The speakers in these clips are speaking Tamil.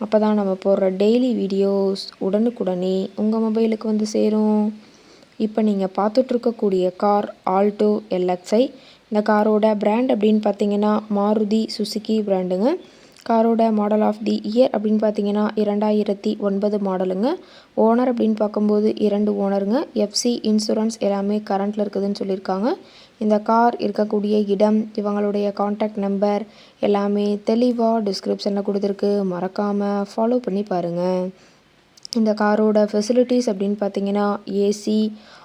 அப்போ தான் நம்ம போடுற டெய்லி வீடியோஸ் உடனுக்குடனே உங்கள் மொபைலுக்கு வந்து சேரும். இப்போ நீங்கள் பார்த்துட்ருக்கக்கூடிய கார் ஆல்டோ எல்எக்ஸ்ஐ இந்த காரோட பிராண்ட் அப்படின்னு பார்த்தீங்கன்னா மாருதி சுசுக்கி பிராண்டுங்க காரோட மாடல் ஆஃப் தி இயர் அப்படின்னு பார்த்தீங்கன்னா இரண்டாயிரத்தி ஒன்பது மாடலுங்க ஓனர் அப்படின்னு பார்க்கும்போது இரண்டு ஓனருங்க எஃப்சி இன்சூரன்ஸ் எல்லாமே கரண்ட்டில் இருக்குதுன்னு சொல்லியிருக்காங்க. இந்த கார் இருக்கக்கூடிய இடம் இவங்களுடைய காண்டாக்ட் நம்பர் எல்லாமே தெளிவாக டிஸ்கிரிப்ஷனில் கொடுத்துருக்கு. மறக்காமல் ஃபாலோ பண்ணி பாருங்கள் இந்த காரோட ஃபெசிலிட்டிஸ் அப்படின்னு பார்த்தீங்கன்னா ஏசி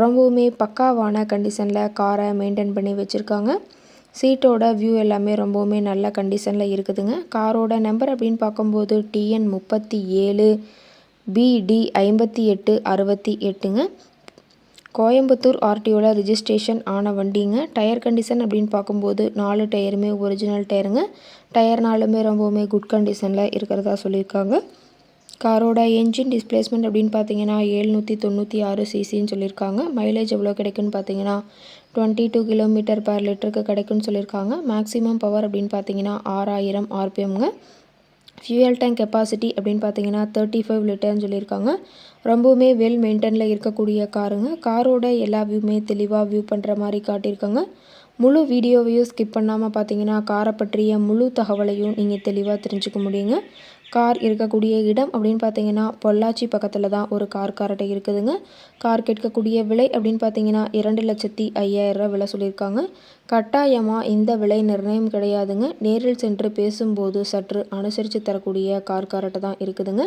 ரொம்பவுமே பக்காவான கண்டிஷனில் காரை மெயின்டைன் பண்ணி வச்சுருக்காங்க. சீட்டோட வியூ எல்லாமே ரொம்பவுமே நல்ல கண்டிஷனில் இருக்குதுங்க. காரோட நம்பர் அப்படின்னு பார்க்கும்போது டிஎன் முப்பத்தி ஏழு பிடி ஐம்பத்தி எட்டு அறுபத்தி எட்டுங்க. கோயம்புத்தூர் ஆர்டிஓவில் ரிஜிஸ்ட்ரேஷன் ஆன வண்டிங்க. டயர் கண்டிஷன் அப்படின்னு பார்க்கும்போது நாலு டயருமே ஒரிஜினல் டயருங்க டயர்னாலுமே ரொம்பவுமே குட் கண்டிஷனில் இருக்கிறதா சொல்லியிருக்காங்க. காரோட என்ஜின் டிஸ்பிளேஸ்மெண்ட் அப்படின்னு பார்த்தீங்கன்னா ஏழ்நூற்றி தொண்ணூற்றி ஆறு சிசின்னு சொல்லியிருக்காங்க. மைலேஜ் எவ்வளோ கிடைக்குன்னு பார்த்தீங்கன்னா டுவெண்ட்டி டூ கிலோமீட்டர் பர் லிட்டருக்கு கிடைக்குன்னு சொல்லியிருக்காங்க. மேக்ஸிமம் பவர் அப்படின்னு பார்த்தீங்கன்னா ஆறாயிரம் ஆர்பிஎம்ங்க ஃபியூயல் டேங்க் கெப்பாசிட்டி அப்படின்னு பார்த்தீங்கன்னா தேர்ட்டி ஃபைவ் லிட்டர்னு சொல்லியிருக்காங்க. ரொம்பவுமே வெல் மெயின்டெயினில் இருக்கக்கூடிய காருங்க. காரோட எல்லா வியூமே தெளிவாக வியூ பண்ணுற மாதிரி காட்டியிருக்காங்க. முழு வீடியோவையும் ஸ்கிப் பண்ணாமல் பார்த்தீங்கன்னா காரை பற்றிய முழு தகவலையும் நீங்கள் தெளிவாக தெரிஞ்சுக்க முடியுங்க. கார் இருக்கக்கூடிய இடம் அப்படின்னு பார்த்தீங்கன்னா பொள்ளாச்சி பக்கத்தில் தான் ஒரு கார் கார்ட்டை இருக்குதுங்க. கார் கேட்கக்கூடிய விலை அப்படின்னு பார்த்தீங்கன்னா இரண்டு லட்சத்தி ஐயாயிரரூவா விலை சொல்லியிருக்காங்க. கட்டாயமாக இந்த விலை நிர்ணயம் கிடையாதுங்க. நேரில் சென்று பேசும்போது சற்று அனுசரித்து தரக்கூடிய கார் கார்ட்டை தான் இருக்குதுங்க.